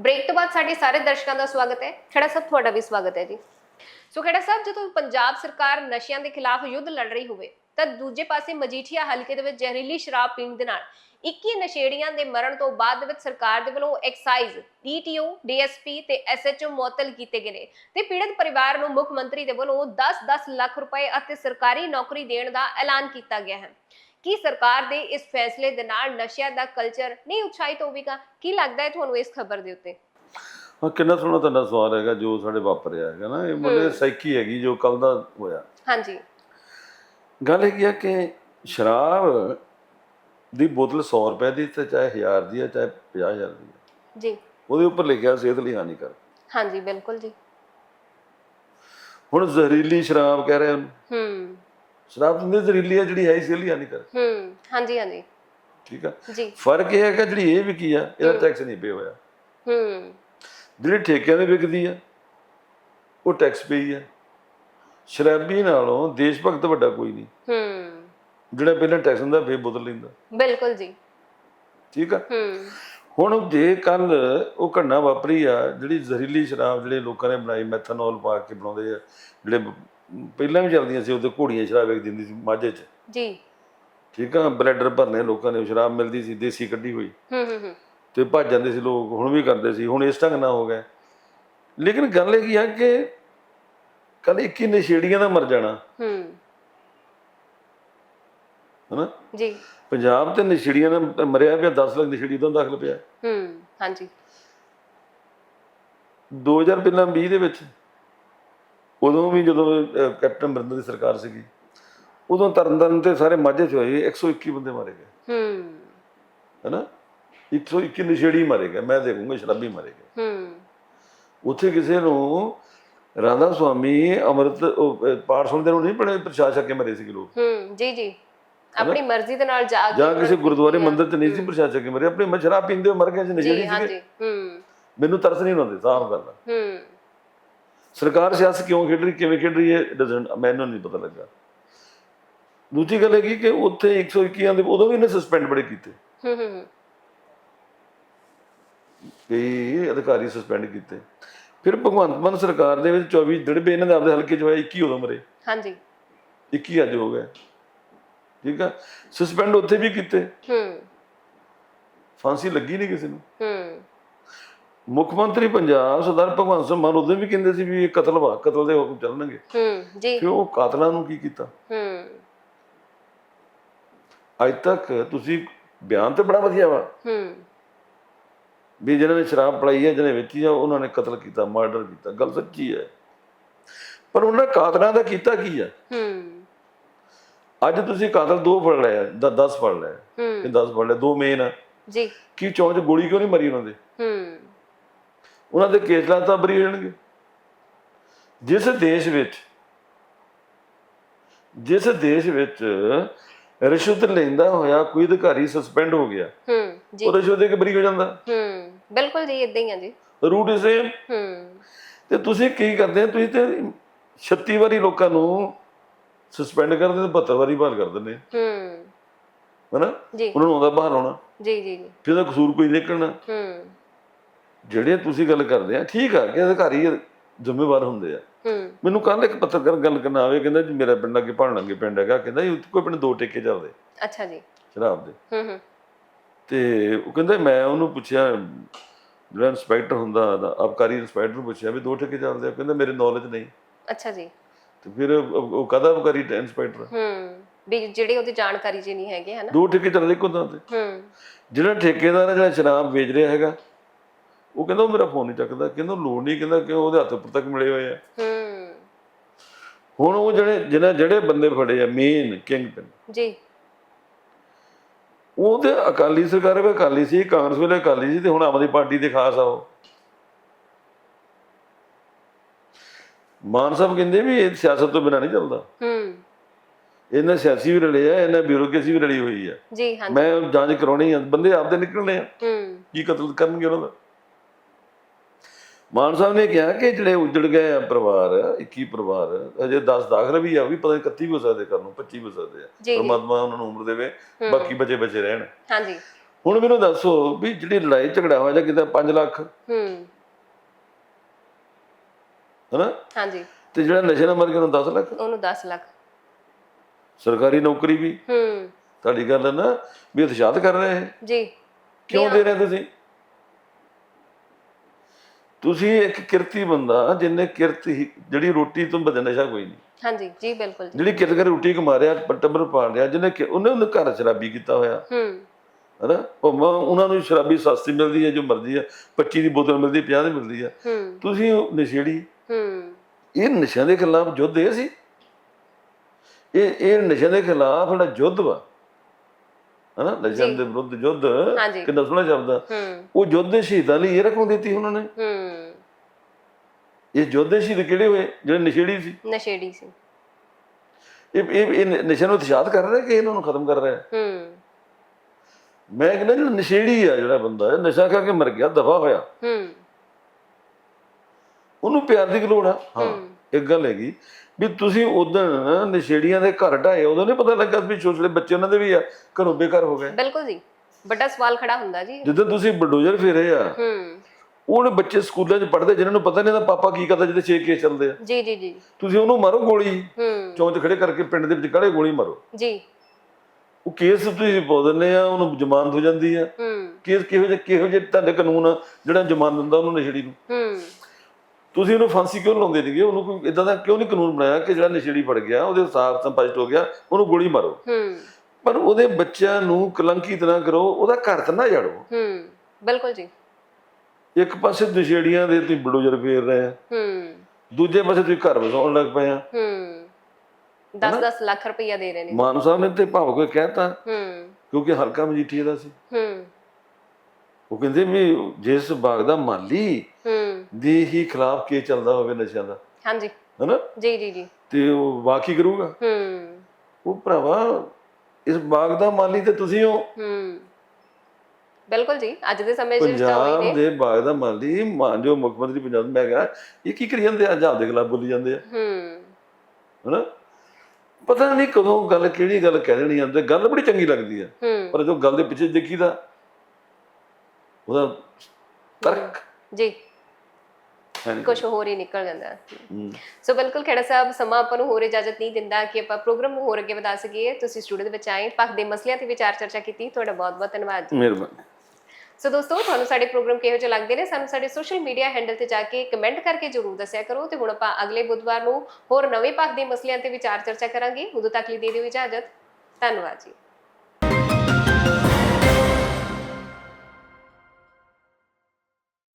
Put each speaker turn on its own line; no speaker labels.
Break ਤੋਂ ਬਾਅਦ ਸਾਡੇ ਸਾਰੇ ਦਰਸ਼ਕਾਂ ਦਾ ਸਵਾਗਤ ਹੈ। ਖੜਾ ਸਾਹਿਬ, ਤੁਹਾਡਾ ਵੀ ਸਵਾਗਤ ਹੈ ਜੀ। ਸੋ ਖੜਾ ਸਾਹਿਬ, ਜਦੋਂ ਪੰਜਾਬ ਸਰਕਾਰ ਨਸ਼ਿਆਂ ਦੇ ਖਿਲਾਫ ਯੁੱਧ ਲੜ ਰਹੀ ਹੋਵੇ, ਤਾਂ ਦੂਜੇ ਪਾਸੇ ਮਜੀਠੀਆ ਹਲਕੇ ਦੇ ਵਿੱਚ ਜ਼ਹਿਰੀਲੀ ਸ਼ਰਾਬ ਪੀਣ ਦੇ ਨਾਲ 21 ਨਸ਼ੇੜੀਆਂ ਦੇ ਮਰਨ ਤੋਂ ਬਾਅਦ ਵਿੱਚ ਸਰਕਾਰ ਦੇ ਵੱਲੋਂ ਐਕਸਾਈਜ਼ ਡੀਟੀਓ, ਡੀਐਸਪੀ ਤੇ ਐਸਐਚਓ ਮੁਅੱਤਲ ਕੀਤੇ ਗਏ ਨੇ ਤੇ ਪੀੜਤ ਪਰਿਵਾਰ ਨੂੰ ਮੁੱਖ ਮੰਤਰੀ ਦੇ ਵੱਲੋਂ 10-10 ਲੱਖ ਰੁਪਏ ਅਤੇ ਸਰਕਾਰੀ ਨੌਕਰੀ ਦੇਣ ਦਾ ਐਲਾਨ ਕੀਤਾ ਗਿਆ ਹੈ। ਕੀ ਸਰਕਾਰ ਦੇ ਇਸ ਫੈਸਲੇ ਦੇ ਨਾਲ ਨਸ਼ਿਆਂ ਦਾ ਕਲਚਰ ਨਹੀਂ ਉਤਸ਼ਾਹਿਤ ਹੋਵੇਗਾ ਕੀ ਲੱਗਦਾ ਹੈ ਤੁਹਾਨੂੰ ਇਸ ਖਬਰ ਦੇ ਉੱਤੇ?
ਹਾਂ ਕਿੰਨਾ ਸੋਹਣਾ ਤੁਹਾਡਾ ਸਵਾਲ ਹੈਗਾ ਜੋ ਸਾਡੇ ਵਾਪਰਿਆ ਹੈਗਾ ਨਾ ਇਹ ਮੁੰਡੇ
ਹਮ।
ਸਾਈਕੀ ਹੈਗੀ ਜੋ ਕੱਲ ਦਾ ਹੋਇਆ।
ਹਾਂਜੀ।
ਗੱਲ ਇਹ ਹੈ ਕਿ ਸ਼ਰਾਬ ਦੀ ਬੋਤਲ 100 ਰੁਪਏ ਦੀ ਤੇ ਚਾਹੇ 1000 ਦੀ ਹੈ ਚਾਹੇ 50000 ਦੀ ਹੈ
ਜੀ।
ਉਹਦੇ ਉੱਪਰ ਲਿਖਿਆ ਸਿਹਤ ਲਈ ਹਾਨੀਕਾਰਕ।
ਹਾਂਜੀ ਬਿਲਕੁਲ ਜੀ।
ਹੁਣ ਜ਼ਹਿਰੀਲੀ ਸ਼ਰਾਬ ਕਹਿ ਰਹੇ ਉਹਨੂੰ।
ਹੂੰ।
ਸ਼ਰਾਬ ਤਾਂ ਜ਼ਹਿਰੀਲੀ ਹੈ ਜਿਹੜੀ ਹੈ ਹੀ ਲਈ ਹਾਨੀਕਾਰਕ।
ਹੂੰ ਹਾਂਜੀ ਹਾਂਜੀ।
ਠੀਕ ਆ?
ਜੀ।
ਫ਼ਰਕ ਇਹ ਹੈ ਕਿ ਜਿਹੜੀ ਇਹ ਵਿਕੀ ਆ ਇਹਦਾ ਟੈਕਸ ਨਹੀਂ ਪੇ ਹੋਇਆ।
ਹੂੰ।
ਜਿਹੜੀ ਠੇਕਿਆਂ ਦੇ ਵਿਕਦੀ ਆ ਉਹ ਟੈਕਸ ਪਈ ਆ। ਸ਼ਰਾਬੀ ਨਾਲੋਂ ਦੇਸ਼ ਭਗਤ ਵੱਡਾ ਕੋਈ ਨਹੀਂ।
ਹੂੰ।
ਜਿਹੜਾ ਪਹਿਲਾਂ ਟੈਕਸ ਹੁੰਦਾ ਫੇਰ ਬੋਤਲ ਲੈਂਦਾ।
ਬਿਲਕੁਲ ਜੀ।
ਠੀਕ ਆ?
ਹੂੰ।
ਹੁਣ ਜੇ ਕੱਲ ਉਹ ਘਟਨਾ ਵਾਪਰੀ ਆ ਜਿਹੜੀ ਜ਼ਹਿਰੀਲੀ ਸ਼ਰਾਬ ਜਿਹੜੇ ਲੋਕਾਂ ਨੇ ਬਣਾਈ ਮੈਥਨੋਲ ਪਾ ਕੇ ਬਣਾਉਂਦੇ ਆ ਜਿਹੜੇ ਪਹਿਲਾਂ ਵੀ ਚੱਲਦੀਆਂ ਸੀ ਉਹਦੇ ਘੋੜੀਆਂ ਸ਼ਰਾਬ ਵੇਚ ਦਿੰਦੀ ਸੀ ਮਾਝੇ 'ਚ।
ਜੀ।
ਠੀਕ ਆ ਬਲੈਡਰ ਭਰਨੇ ਲੋਕਾਂ ਨੇ ਸ਼ਰਾਬ ਮਿਲਦੀ ਸੀ ਦੇਸੀ ਕੱਢੀ ਹੋਈ।
ਹੂੰ ਹੂੰ ਹੂੰ।
ਤੇ ਭੱਜ ਜਾਂਦੇ ਸੀ ਲੋਕ ਹੁਣ ਵੀ ਕਰਦੇ ਸੀ ਹੁਣ ਇਸ ਢੰਗ ਨਾਲ ਹੋ ਗਿਆ। ਲੇਕਿਨ ਗੱਲ ਇਹ ਕੀ ਆ ਕਿ ਕੱਲ 21 ਨਸ਼ੇੜੀਆਂ ਦਾ ਮਰ ਜਾਣਾ।
ਹੂੰ।
ਹਨਾ?
ਜੀ।
ਪੰਜਾਬ ਤੇ ਨਸ਼ੇੜੀਆਂ ਦਾ ਮਰਿਆ ਪਿਆ 10 ਲੱਖ ਨਸ਼ੇੜੀ ਤੋਂ ਦਾਖਲ ਪਿਆ।
ਹੂੰ ਹਾਂਜੀ।
2000 ਪਹਿਲਾਂ 20 ਦੇ ਵਿੱਚ। ਉਦੋਂ ਵੀ ਜਦੋਂ ਕੈਪਟਨ ਅਮਰਿੰਦਰ ਦੀ ਸਰਕਾਰ ਸੀਗੀ ਉਦੋਂ ਤਰਨਤਾਰਨ ਤੇ ਸਾਰੇ ਮਾਝੇ ਚ ਹੋਏ 121 ਬੰਦੇ ਮਾਰੇ ਗਏ।
ਹੂੰ।
ਹੈਨਾ? 121 ਨਸ਼ੇੜੀ ਮਾਰੇ ਗਏ ਮੈਂ ਦੇਖੂੰਗਾ ਸ਼ਰਾਬੀ ਮਾਰੇ ਗਏ।
ਹੂੰ।
ਉੱਥੇ ਕਿਸੇ ਨੂੰ ਰਾਧਾ ਸੁਆਮੀ ਅੰਮ੍ਰਿਤ ਪਾਠ ਸੁਣਦੇ ਨੂੰ ਨਹੀਂ ਪੜੇ ਪ੍ਰਸ਼ਾਸਕ ਕੇ ਮਰੇ ਸੀਗੇ ਲੋਕ।
ਹੂੰ ਜੀ ਜੀ। ਆਪਣੀ ਮਰਜ਼ੀ ਦੇ ਨਾਲ ਜਾ ਕੇ
ਜਾਂ ਕਿਸੇ ਗੁਰਦੁਆਰੇ। ਮੰਦਿਰ ਚ ਨਹੀਂ ਸੀ ਪ੍ਰਸ਼ਾਸਕ ਕੇ ਮਰੇ ਆਪਣੇ ਮੈਂ ਸ਼ਰਾਬ ਪੀਂਦੇ ਹੋ ਮਰ ਗਏ ਸੀ ਨਸ਼ੇੜੀ
ਜੀ
ਸੀਗੇ।
ਹਾਂਜੀ ਹੂੰ।
ਮੈਨੂੰ ਤਰਸ ਨਹੀਂ ਆਉਂਦੇ ਸਾਫ਼ ਗੱਲ
ਹੂੰ।
ਸਰਕਾਰ ਸਿਆਸਤ ਕਿਉਂ ਖੇਡ ਰਹੀ ਕਿਵੇਂ ਖੇਡ ਰਹੀ ਹੈ ਡਸਨਟ ਮੈਨੂੰ ਨਹੀਂ ਪਤਾ ਲੱਗਾ। ਦੂਜੀ ਗੱਲ ਇਹ ਕਿ ਉੱਥੇ 121 ਦੇ ਉਦੋਂ ਵੀ ਇਹਨੇ ਸਸਪੈਂਡ ਬੜੇ ਕੀਤੇ।
ਹੂੰ ਹੂੰ
ਕਈ ਅਧਿਕਾਰੀ ਸਸਪੈਂਡ ਕੀਤੇ। ਫਿਰ ਭਗਵੰਤ ਮਾਨ ਸਰਕਾਰ ਦੇ ਵਿੱਚ 24 ਡੜਬੇ ਇਹਨਾਂ ਦੇ ਆਪਦੇ ਹਲਕੇ ਚ ਹੋਇਆ 21 ਉਦੋਂ ਮਰੇ।
ਹਾਂਜੀ।
21 ਅੱਜ ਹੋ ਗਏ ਠੀਕ ਆ? ਸਸਪੈਂਡ ਉੱਥੇ ਵੀ ਕੀਤੇ।
ਹੂੰ।
ਫਾਂਸੀ ਲੱਗੀ ਨਹੀਂ ਕਿਸੇ ਨੂੰ।
ਹੂੰ।
ਮੁੱਖ ਮੰਤਰੀ ਪੰਜਾਬ ਸਰਦਾਰ ਭਗਵੰਤ ਸਿੰਘ ਮਾਨ ਉਦੋਂ ਵੀ ਕਹਿੰਦੇ ਸੀ ਵੀ ਇਹ ਕਤਲ ਵਾ ਕਤਲ ਦੇ ਹੁਕਮ ਚੱਲਣਗੇ।
ਹੂੰ ਜੀ।
ਉਹ ਕਾਤਲਾਂ ਨੂੰ ਕੀ ਕੀਤਾ?
ਹੂੰ।
ਅੱਜ ਤੱਕ ਤੁਸੀਂ ਬਿਆਨ ਤੇ ਬੜਾ ਵਧੀਆ ਵਾ।
ਹੂੰ।
ਵੀ ਜਿਹਨਾਂ ਨੇ ਸ਼ਰਾਬ ਪਲਾਈ ਹੈ ਜਿਹਨੇ ਵੇਚੀ ਆ ਉਹਨਾਂ ਨੇ ਕਤਲ ਕੀਤਾ ਮਰਡਰ ਕੀਤਾ ਗੱਲ ਸੱਚੀ ਹੈ। ਪਰ ਉਹਨਾਂ ਕਾਤਲਾਂ ਦਾ ਕੀਤਾ ਕੀ ਆ?
ਹੂੰ।
ਅੱਜ ਤੁਸੀਂ ਕਾਤਲ ਦੋ ਫੜ ਲਏ ਆ 10 ਫੜ ਲਏ
ਹੂੰ।
ਇਹ 10 ਫੜ ਲਏ ਦੋ ਮੇਨ ਆ।
ਜੀ।
ਕੀ ਚੌਂਚ ਗੋਲੀ ਕਿਉਂ ਨਹੀਂ ਮਰੀ ਉਹਨਾਂ ਦੇ? ਉਹਨਾਂ ਦੇ ਕੇਸ ਲਾ ਤਾਂ ਬਰੀ ਹੋ ਜਾਣਗੇ। ਜਿਸ ਦੇਸ਼ ਵਿੱਚ ਜਿਸ ਦੇਸ਼ ਵਿੱਚ ਰਿਸ਼ਵਤ ਲੈਂਦਾ ਹੋਇਆ ਕੋਈ ਅਧਿਕਾਰੀ ਸਸਪੈਂਡ ਹੋ ਗਿਆ
ਹੂੰ ਜੀ।
ਉਹ ਰਿਸ਼ਵਤ ਦੇ ਕੇ ਬਰੀ ਹੋ ਜਾਂਦਾ।
ਹੂੰ ਬਿਲਕੁਲ ਜੀ ਇਦਾਂ ਹੀ ਆ ਜੀ।
ਰੂਟ ਸੇਮ
ਹੂੰ।
ਤੇ ਤੁਸੀਂ ਕੀ ਕਰਦੇ ਆ ਤੁਸੀਂ ਤੇ 36 ਵਾਰੀ ਲੋਕਾਂ ਨੂੰ ਸਸਪੈਂਡ ਕਰਦੇ ਤੇ 72 ਵਾਰੀ ਬਹਾਲ ਕਰ ਦਿੰਦੇ।
ਹੂੰ।
ਹਨਾ? ਉਹਨਾਂ ਨੂੰ ਆਉਂਦਾ ਬਾਹਰ ਆਉਣਾ
ਜੀ ਜੀ ਜੀ।
ਫਿਰ ਉਹਦਾ ਕਸੂਰ ਕੋਈ ਨਿਕਲਣਾ
ਹੂੰ।
ਜਿਹੜੇ ਤੁਸੀਂ ਗੱਲ ਕਰਦੇ ਆ ਠੀਕ ਆ ਕਿ ਅਧਿਕਾਰੀ ਜ਼ਿੰਮੇਵਾਰ ਹੁੰਦੇ ਆ।
ਹੂੰ।
ਮੈਨੂੰ ਕੱਲ ਇੱਕ ਪੱਤਰਕਾਰ ਗੱਲ ਕਰਨ ਆਵੇ ਕਹਿੰਦਾ ਜੀ ਮੇਰਾ ਪਿੰਡ ਅੱਗੇ ਭਾਣ ਅੱਗੇ ਪਿੰਡ ਹੈਗਾ ਕਹਿੰਦਾ ਜੀ ਕੋਈ ਪਿੰਡ ਦੋ ਟੇਕੇ ਚੱਲਦੇ।
ਅੱਛਾ ਜੀ।
ਸ਼ਰਾਬ ਦੇ।
ਹੂੰ ਹੂੰ।
ਤੇ ਉਹ ਕਹਿੰਦਾ ਮੈਂ ਉਹਨੂੰ ਪੁੱਛਿਆ ਜਿਹੜਾ ਇੰਸਪੈਕਟਰ ਹੁੰਦਾ ਅਬਕਾਰੀ ਇੰਸਪੈਕਟਰ ਨੂੰ ਪੁੱਛਿਆ ਵੀ ਦੋ ਠੇਕੇ ਚੱਲਦੇ ਆ ਕਹਿੰਦਾ ਮੇਰੇ ਨੌਲੇਜ ਨਹੀਂ।
ਅੱਛਾ ਜੀ।
ਤੇ ਫਿਰ ਉਹ ਉਹ ਕਦਾ ਅਬਕਾਰੀ ਇੰਸਪੈਕਟਰ
ਹੂੰ ਵੀ ਜਿਹੜੇ ਉਹਦੀ ਜਾਣਕਾਰੀ ਜੀ ਨਹੀਂ ਹੈਗੇ ਹਨਾ?
ਦੋ ਠੇਕੇ ਚੱਲਦੇ ਕੋਦਾਂ ਤੇ।
ਹੂੰ।
ਜਿਹੜਾ ਠੇਕੇਦਾਰ ਹੈ ਜਿਹੜਾ ਸ਼ਰਾਬ ਵੇਚ ਰਿਹਾ ਹੈਗਾ ਉਹ ਕਹਿੰਦਾ ਉਹ ਮੇਰਾ ਫੋਨ ਨਹੀਂ ਚੱਕਦਾ ਕਹਿੰਦਾ ਲੋੜ ਨਹੀਂ ਕਹਿੰਦਾ ਕਿ ਉਹਦੇ ਹੱਥ ਉੱਪਰ ਤੱਕ ਮਿਲੇ ਹੋਏ ਆ।
ਹੂੰ।
ਹੁਣ ਉਹ ਜਿਹੜੇ ਜਿਹਨਾਂ ਜਿਹੜੇ ਬੰਦੇ ਫੜੇ ਆ ਮੇਨ ਕਿੰਗ ਪਿਨ
ਜੀ।
ਉਹ ਤੇ ਅਕਾਲੀ ਸਰਕਾਰ ਵੇ ਅਕਾਲੀ ਸੀ ਕਾਂਗਰਸ ਵੇਲੇ ਅਕਾਲੀ ਸੀ ਤੇ ਹੁਣ ਆਮ ਆਦਮੀ ਪਾਰਟੀ ਦੇ ਖਾਸ ਆ ਉਹ। ਮਾਨ ਸਾਹਿਬ ਕਹਿੰਦੇ ਵੀ ਇਹ ਸਿਆਸਤ ਤੋਂ ਬਿਨਾਂ ਨਹੀਂ ਚੱਲਦਾ।
ਹੂੰ।
ਇਹਨਾਂ ਸਿਆਸੀ ਵੀ ਰਲੇ ਆ ਇਹਨਾਂ ਬਿਊਰੋਕ੍ਰੇਸੀ ਵੀ ਰਲੀ ਹੋਈ ਆ।
ਜੀ ਹਾਂਜੀ।
ਮੈਂ ਜਾਂਚ ਕਰਾਉਣੀ ਆ ਬੰਦੇ ਆਪਦੇ ਨਿਕਲਣੇ ਆ।
ਹੂੰ।
ਕੀ ਕਤਲ ਕਰਨਗੇ ਉਹਨਾਂ ਦਾ? ਮਾਨ ਸਾਹਿਬ ਨੇ ਕਿਹਾ ਕਿ ਜਿਹੜੇ ਉਜੜ ਗਏ ਆ ਪਰਿਵਾਰ 21 ਪਰਿਵਾਰ ਅਜੇ 10 ਦਾਖਲ ਵੀ ਆ ਵੀ ਪਤਾ ਨਹੀਂ 31 ਵੀ ਹੋ ਸਕਦੇ ਕਰਨ ਨੂੰ 25 ਵੀ ਹੋ ਸਕਦੇ ਆ। ਪਰਮਾਤਮਾ ਉਹਨਾਂ ਨੂੰ ਉਮਰ ਦੇਵੇ। ਬਾਕੀ ਬਚੇ ਬਚੇ ਰਹਿਣ।
ਹਾਂਜੀ।
ਹੁਣ ਮੈਨੂੰ ਦੱਸੋ ਵੀ ਜਿਹੜੀ ਲੜਾਈ ਝਗੜਾ ਹੋਇਆ ਜਾਂ ਕਿਤੇ 5 ਲੱਖ।
ਹੂੰ।
ਹਨਾ?
ਹਾਂਜੀ।
ਤੇ ਜਿਹੜਾ ਨਸ਼ੇ ਨਾਲ ਮਰ ਗਿਆ ਉਹਨੂੰ 10 ਲੱਖ?
ਉਹਨੂੰ 10 ਲੱਖ।
ਸਰਕਾਰੀ ਨੌਕਰੀ ਵੀ।
ਹੂੰ।
ਤੁਹਾਡੀ ਗੱਲ ਨਾ ਵੀ ਉਤਸ਼ਾਹਤ ਕਰ ਰਹੇ
ਜੀ।
ਕਿਉਂ ਦੇ ਰਹੇ ਤੁਸੀਂ? ਤੁਸੀਂ ਇੱਕ ਕਿਰਤੀ ਬੰਦਾ ਜਿੰਨੇ ਕਿਰਤ ਜਿਹੜੀ ਰੋਟੀ ਤੋਂ ਬਦਲ ਨਸ਼ਾ ਕੋਈ ਨਹੀਂ।
ਹਾਂਜੀ ਜੀ ਬਿਲਕੁਲ ਜੀ।
ਜਿਹੜੀ ਕਿਰਤ ਕਰ ਰੋਟੀ ਕਮਾ ਰਿਹਾ ਟੱਬਰ ਪਾਲ ਰਿਹਾ ਜਿਹਨੇ ਕਿ- ਉਹਨੇ ਉਹਨੇ ਘਰ ਸ਼ਰਾਬੀ ਕੀਤਾ ਹੋਇਆ।
ਹੂੰ।
ਹੈਨਾ? ਭਾਵੇਂ ਉਹਨਾਂ ਨੂੰ ਸ਼ਰਾਬੀ ਸਸਤੀ ਮਿਲਦੀ ਹੈ ਜੋ ਮਰਜ਼ੀ ਹੈ 25 ਦੀ ਬੋਤਲ ਮਿਲਦੀ 50 ਦੀ ਮਿਲਦੀ ਹੈ। ਤੁਸੀਂ ਉਹ ਨਸ਼ੇੜੀ।
ਹੂੰ।
ਇਹ ਨਸ਼ਿਆਂ ਦੇ ਖਿਲਾਫ ਯੁੱਧ ਇਹ ਸੀ ਇਹ ਇਹ ਨਸ਼ਿਆਂ ਦੇ ਖਿਲਾਫ ਜਿਹੜਾ ਯੁੱਧ ਵਾ ਹਨਾ? ਨਸ਼ਿਆਂ ਦੇ ਵਿਰੁੱਧ ਯੁੱਧ। ਕਿੰਨਾ ਸੋਹਣਾ ਸ਼ਬਦ ਉਹ ਯੁੱਧ ਦੇ ਸ਼ਹੀਦਾਂ ਲਈ ਇਹ ਰਕਮ ਦਿੱਤੀ ਉਹਨਾਂ ਨੇ।
ਹੂੰ।
ਇਹ ਯੁੱਧ ਦੇ ਸ਼ਹੀਦ ਕਿਹੜੇ ਹੋਏ? ਜਿਹੜੇ ਨਸ਼ੇੜੀ ਸੀ।
ਨਸ਼ੇੜੀ ਸੀ।
ਇਹ ਇਹ ਇਹ ਨਸ਼ਿਆਂ ਨੂੰ ਉਤਸ਼ਾਹਤ ਕਰ ਰਿਹਾ ਕਿ ਇਹਨਾਂ ਨੂੰ ਖਤਮ ਕਰ ਰਿਹਾ?
ਹੂੰ।
ਮੈਂ ਕਹਿੰਦਾ ਜਿਹੜਾ ਨਸ਼ੇੜੀ ਆ ਜਿਹੜਾ ਬੰਦਾ ਹੈ ਨਸ਼ਾ ਖਾ ਕੇ ਮਰ ਗਿਆ ਦਫਾ ਹੋਇਆ।
ਹੂੰ।
ਉਹਨੂੰ ਪਿਆਰ ਦੀ ਲੋੜ ਆ? ਹੂੰ। ਇੱਕ ਗੱਲ ਹੈਗੀ ਵੀ ਤੁਸੀਂ ਉਦੋਂ ਨਸ਼ੇੜੀਆਂ ਦੇ ਘਰ ਢਾਏ ਉਦੋਂ ਨਹੀਂ ਪਤਾ ਲੱਗਾ ਵੀ ਛੋਟੇ ਬੱਚੇ ਉਹਨਾਂ ਦੇ ਵੀ ਆ ਘਰੋਂ ਬੇਘਰ ਹੋ ਗਏ?
ਬਿਲਕੁਲ ਜੀ। ਵੱਡਾ ਸਵਾਲ ਖੜਾ ਹੁੰਦਾ ਜੀ।
ਜਦੋਂ ਤੁਸੀਂ ਬਲਡੋਜ਼ਰ ਫੇਰੇ ਆ
ਹੂੰ।
ਉਹਨੇ ਬੱਚੇ ਸਕੂਲਾਂ 'ਚ ਪੜ੍ਹਦੇ ਜਿਨ੍ਹਾਂ ਨੂੰ ਪਤਾ ਨਹੀਂ ਦਾ ਪਾਪਾ ਕੀ ਕਰਦਾ ਜਿਹਦੇ ਛੇ ਕੇਸ ਚੱਲਦੇ ਆ।
ਜੀ ਜੀ ਜੀ।
ਤੁਸੀਂ ਉਹਨੂੰ ਮਾਰੋ ਗੋਲੀ
ਹੂੰ।
ਚੌਂਚ ਖੜੇ ਕਰਕੇ ਪਿੰਡ ਦੇ ਵਿੱਚ ਕੜੇ ਗੋਲੀ ਮਾਰੋ।
ਜੀ।
ਉਹ ਕੇਸ ਤੁਸੀਂ ਪਾ ਦਿੰਦੇ ਆ ਉਹਨੂੰ ਜ਼ਮਾਨਤ ਹੋ ਜਾਂਦੀ ਆ।
ਹੂੰ।
ਕੇਸ ਕਿਹੋ ਜਿਹੇ ਕਿਹੋ ਜਿਹੇ ਤੁਹਾਡੇ ਕਾਨੂੰਨ ਜਿਹੜਾ ਜ਼ਮਾਨਤ ਦਿੰਦਾ ਉਹਨੂੰ ਨਸ਼ੇੜੀ ਨੂੰ?
ਹੂੰ।
ਤੁਸੀਂ ਉਹਨੂੰ ਫਾਂਸੀ ਕਿਉਂ ਲਾਉਂਦੇ ਨਹੀਂਗੇ ਉਹਨੂੰ ਕੋਈ ਇਦਾਂ ਦਾ ਕਿਉਂ ਨਹੀਂ ਕਾਨੂੰਨ ਬਣਾਇਆ ਕਿ ਜਿਹੜਾ ਨਸ਼ੇੜੀ ਫੜ ਗਿਆ ਉਹਦੇ ਸਾਫ਼ ਸੰਪਸ਼ਟ ਹੋ ਗਿਆ ਉਹਨੂੰ ਗੋਲੀ ਮਾਰੋ?
ਹੂੰ।
ਪਰ ਉਹਦੇ ਬੱਚਿਆਂ ਨੂੰ ਕਲੰਕਿਤ ਨਾ ਕਰੋ ਉਹਦਾ ਘਰ ਤਾਂ ਨਾ ਜਾੜੋ।
ਹੂੰ ਬਿਲਕੁਲ ਜੀ।
ਇੱਕ ਪਾਸੇ ਨਸ਼ੇੜੀਆਂ ਦੇ ਤੁਸੀਂ ਬਲਡੋਜ਼ਰ ਫੇਰ ਰਹੇ ਆ।
ਹੂੰ।
ਦੂਜੇ ਪਾਸੇ ਤੁਸੀਂ ਘਰ ਵਸਾਉਣ ਲੱਗ ਪਏ ਆ।
ਹੂੰ। 10-10 ਲੱਖ ਰੁਪਈਆ ਦੇ ਰਹੇ ਨੇ।
ਮਾਨ ਸਾਹਿਬ ਨੇ ਤੇ ਭਾਵ ਕੋਈ ਕਹਿਤਾ।
ਹੂੰ।
ਕਿਉਂਕਿ ਹਲਕਾ ਮਜੀਠੀਆ ਦਾ ਸੀ।
ਹੂੰ।
ਉਹ ਕਹਿੰਦੇ ਵੀ ਜਿਸ ਬਾਗ ਦਾ ਮਾਲੀ
ਹੂੰ।
ਦੇ ਹੀ ਖਿਲਾਫ ਕੇ ਚੱਲਦਾ ਹੋਵੇ ਨਸ਼ਿਆਂ ਦਾ।
ਹਾਂਜੀ।
ਹਨਾ?
ਜੀ ਜੀ ਜੀ।
ਤੇ ਉਹ ਵਾਕੀ ਕਰੂਗਾ?
ਹੂੰ।
ਉਹ ਭਰਾਵਾ ਇਸ ਬਾਗ ਦਾ ਮਾਲੀ ਤੇ ਤੁਸੀਂ ਹੋ।
ਹੂੰ। ਬਿਲਕੁਲ ਜੀ ਅੱਜ ਦੇ ਸਮੇਂ 'ਚ ਤਾਂ ਉਹੀ
ਪੰਜਾਬ ਦੇ ਬਾਗ ਦਾ ਮਾਲੀ ਮਾਨ ਜੋ ਮੁੱਖ ਮੰਤਰੀ ਪੰਜਾਬ ਮੈਂ ਕਿਹਾ ਇਹ ਕੀ ਕਰੀ ਜਾਂਦੇ ਆ? ਪੰਜਾਬ ਦੇ ਖਿਲਾਫ ਬੋਲੀ ਜਾਂਦੇ ਆ।
ਹੂੰ।
ਹਨਾ? ਪਤਾ ਨਹੀਂ ਕਦੋਂ ਗੱਲ ਕਿਹੜੀ ਗੱਲ ਕਹਿ ਦੇਣੀ ਆਂਦੇ ਗੱਲ ਬੜੀ ਚੰਗੀ ਲੱਗਦੀ ਆ। ਪਰ ਜੋ ਗੱਲ ਦੇ ਪਿੱਛੇ ਦੇਖੀਦਾ ਉਹਦਾ ਤਰਕ।
ਜੀ। ਕੁਝ ਹੋਰ ਹੀ ਨਿਕਲ ਜਾਂਦਾ। ਸੋ ਬਿਲਕੁਲ ਖੇੜਾ ਸਾਹਿਬ ਸਮਾਂ ਆਪਾਂ ਨੂੰ ਹੋਰ ਇਜਾਜ਼ਤ ਨਹੀਂ ਦਿੰਦਾ ਕਿ ਆਪਾਂ ਪ੍ਰੋਗਰਾਮ ਨੂੰ ਹੋਰ ਅੱਗੇ ਵਧਾ ਸਕੀਏ। ਤੁਸੀਂ ਸਟੂਡੀਓ ਦੇ ਵਿੱਚ ਆਏ ਪੱਖ ਦੇ ਮਸਲਿਆਂ ਤੇ ਵਿਚਾਰ ਚਰਚਾ ਕੀਤੀ। ਤੁਹਾਡਾ ਬਹੁਤ ਬਹੁਤ ਧੰਨਵਾਦ ਜੀ।
ਮਿਹਰਬਾਨੀ।
ਸੋ ਦੋਸਤੋ ਤੁਹਾਨੂੰ ਸਾਡੇ ਪ੍ਰੋਗਰਾਮ ਕਿਹੋ ਜਿਹੇ ਲੱਗਦੇ ਨੇ? ਸਾਨੂੰ ਸਾਡੇ ਸੋਸ਼ਲ ਮੀਡੀਆ ਹੈਂਡਲ ਤੇ ਜਾ ਕੇ ਕਮੈਂਟ ਕਰਕੇ ਜਰੂਰ ਦੱਸਿਆ ਕਰੋ ਤੇ ਹੁਣ ਆਪਾਂ ਅਗਲੇ ਬੁੱਧਵਾਰ ਨੂੰ ਹੋਰ ਨਵੇਂ ਪੱਖ ਦੇ ਮਸਲਿਆਂ ਤੇ ਵਿਚਾਰ ਚਰਚਾ ਕਰਾਂਗੇ। ਉਦੋਂ ਤੱਕ ਲਈ ਦੇ ਦਿਓ ਇਜਾਜ਼ਤ। ਧੰਨਵਾਦ ਜੀ।